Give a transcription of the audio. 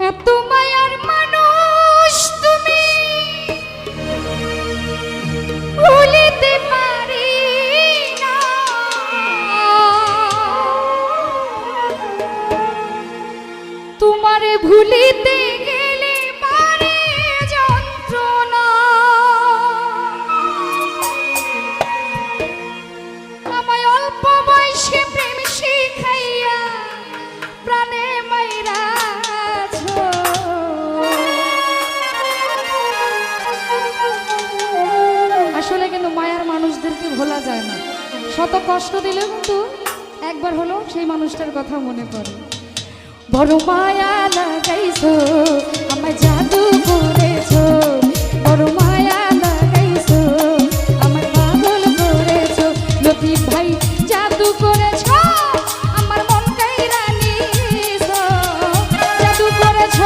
এত কিন্তু একবার হলো সেই মানুষটার কথা মনে পড়ে। বড় মায়া লাগাইছো, আমায় জাদু করেছ। বড় মায়া লাগাইছো আমার পাগল করেছ। লতিফ ভাই, জাদু করেছ, আমার মন কাইরা নিছো জাদু করেছ